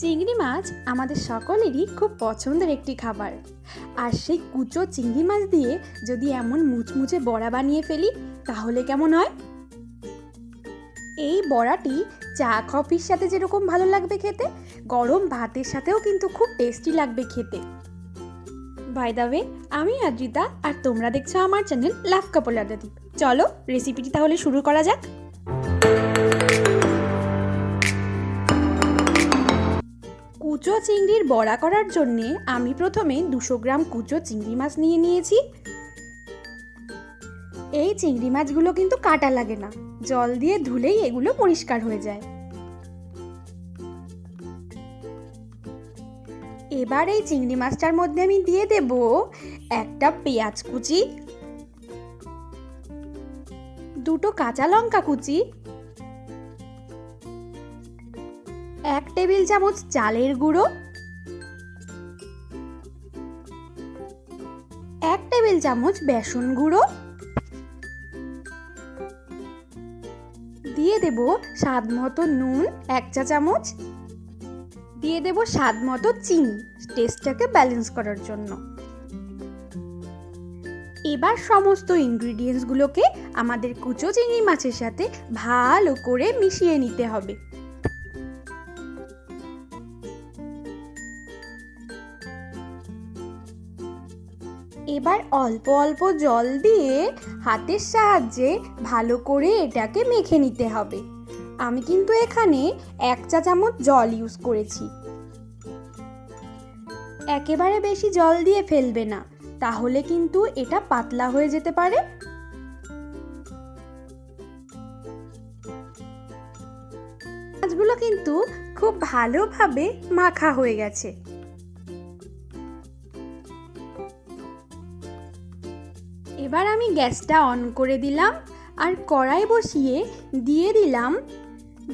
চিংড়ি মাছ আমাদের সকলেরই খুব পছন্দের একটি খাবার। আর সেই কুচো চিংড়ি মাছ দিয়ে যদি এমন মুচমুচে বড়া বানিয়ে ফেলি, তাহলে কেমন হয়? এই বড়াটি চা কফির সাথে যেরকম ভালো লাগবে খেতে, গরম ভাতের সাথেও কিন্তু খুব টেস্টি লাগবে খেতে। বাই দ্য ওয়ে আমি আদ্রিতা আর তোমরা দেখছ আমার চ্যানেল লাভ কাপল আড্ডাদীপ চলো রেসিপিটি তাহলে শুরু করা যাক। কুচো চিংড়ির বড়া করার জন্যে আমি প্রথমে দুশো গ্রাম কুচো চিংড়ি মাছ নিয়ে নিয়েছি। এই চিংড়ি মাছগুলো কিন্তু কাটা লাগে না। জল দিয়ে ধুলেই এগুলো পরিষ্কার হয়ে যায়। এবার এই চিংড়ি মাছটার মধ্যে আমি দিয়ে দেব একটা পেঁয়াজ কুচি, দুটো কাঁচা লঙ্কা কুচি এক টেবিল চামচ চালের গুঁড়ো, এক টেবিল চামচ বেসন গুঁড়ো, দিয়ে দেব স্বাদ মতো নুন, এক চা চামচ, দিয়ে দেব স্বাদ মতো চিনি, টেস্টটাকে ব্যালেন্স করার জন্য। এবার সমস্ত ইনগ্রিডিয়েন্টসগুলোকে আমাদের কুচো চিংড়ি মাছের সাথে ভালো করে মিশিয়ে নিতে হবে। এবার অল্প অল্প জল দিয়ে হাতের সাহায্যে ভালো করে এটাকে মেখে নিতে হবে। আমি কিন্তু এখানে এক চা চামচ জল ইউজ করেছি। একেবারে বেশি জল দিয়ে ফেলবে না, তাহলে কিন্তু এটা পাতলা হয়ে যেতে পারে। মাছগুলো কিন্তু খুব ভালোভাবে মাখা হয়ে গেছে। এবার আমি গ্যাসটা অন করে দিলাম আর কড়াই বসিয়ে দিয়ে দিলাম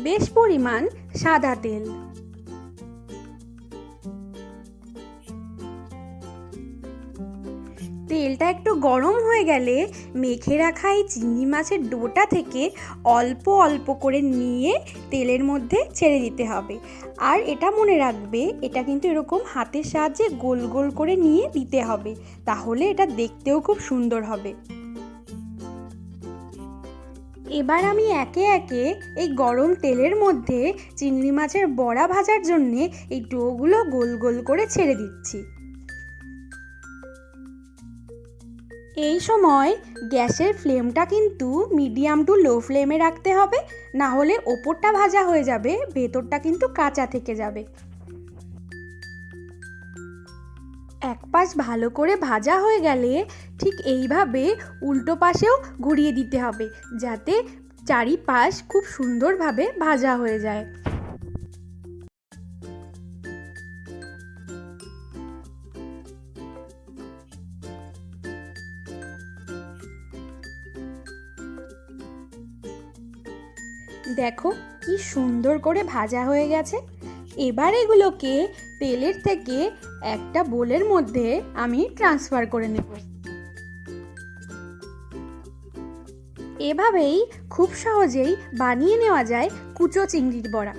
বেশ পরিমাণ সাদা তেল। তেলটা একটু গরম হয়ে গেলে মেখে রাখা এই চিংড়ি মাছের ডোটা থেকে অল্প অল্প করে নিয়ে তেলের মধ্যে ছেড়ে দিতে হবে। আর এটা মনে রাখবে, এটা কিন্তু এরকম হাতের সাহায্যে গোল গোল করে নিয়ে দিতে হবে, তাহলে এটা দেখতেও খুব সুন্দর হবে। এবার আমি একে একে এই গরম তেলের মধ্যে চিংড়ি মাছের বড়া ভাজার জন্যে এই ডোগুলো গোল গোল করে ছেড়ে দিচ্ছি। এই সময় গ্যাসের ফ্লেমটা কিন্তু মিডিয়াম টু লো ফ্লেমে রাখতে হবে, না হলে ওপরটা ভাজা হয়ে যাবে, ভেতরটা কিন্তু কাঁচা থেকে যাবে। এক পাশ ভালো করে ভাজা হয়ে গেলে ঠিক এইভাবে উল্টো পাশেও ঘুরিয়ে দিতে হবে, যাতে চারিপাশ খুব সুন্দরভাবে ভাজা হয়ে যায়। দেখো কি সুন্দর করে ভাজা হয়ে গেছে। এবার এগুলোকে তেলের থেকে একটা বোলের মধ্যে আমি ট্রান্সফার করে নেব। এভাবেই খুব সহজেই বানিয়ে নেওয়া যায় কুচো চিংড়ির বড়া।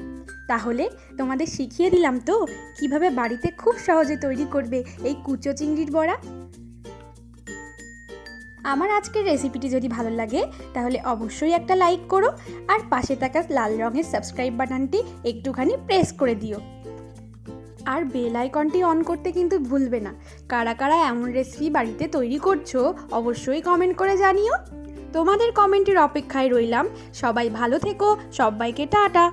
তাহলে তোমাদের শিখিয়ে দিলাম তো কীভাবে বাড়িতে খুব সহজে তৈরি করবে এই কুচো চিংড়ির বড়া। আমার আজকের রেসিপিটি যদি ভালো লাগে, তাহলে অবশ্যই একটা লাইক করো আর পাশে থাকা লাল রঙের সাবস্ক্রাইব বাটনটি একটুখানি প্রেস করে দিও। আর বেল আইকনটি অন করতে কিন্তু ভুলবে না। কারা কারা এমন রেসিপি বাড়িতে তৈরি করছ, অবশ্যই কমেন্ট করে জানিও। তোমাদের কমেন্টের অপেক্ষায় রইলাম। সবাই ভালো থেকো, সবাইকে টাটা।